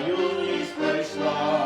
мою ніч прийшла.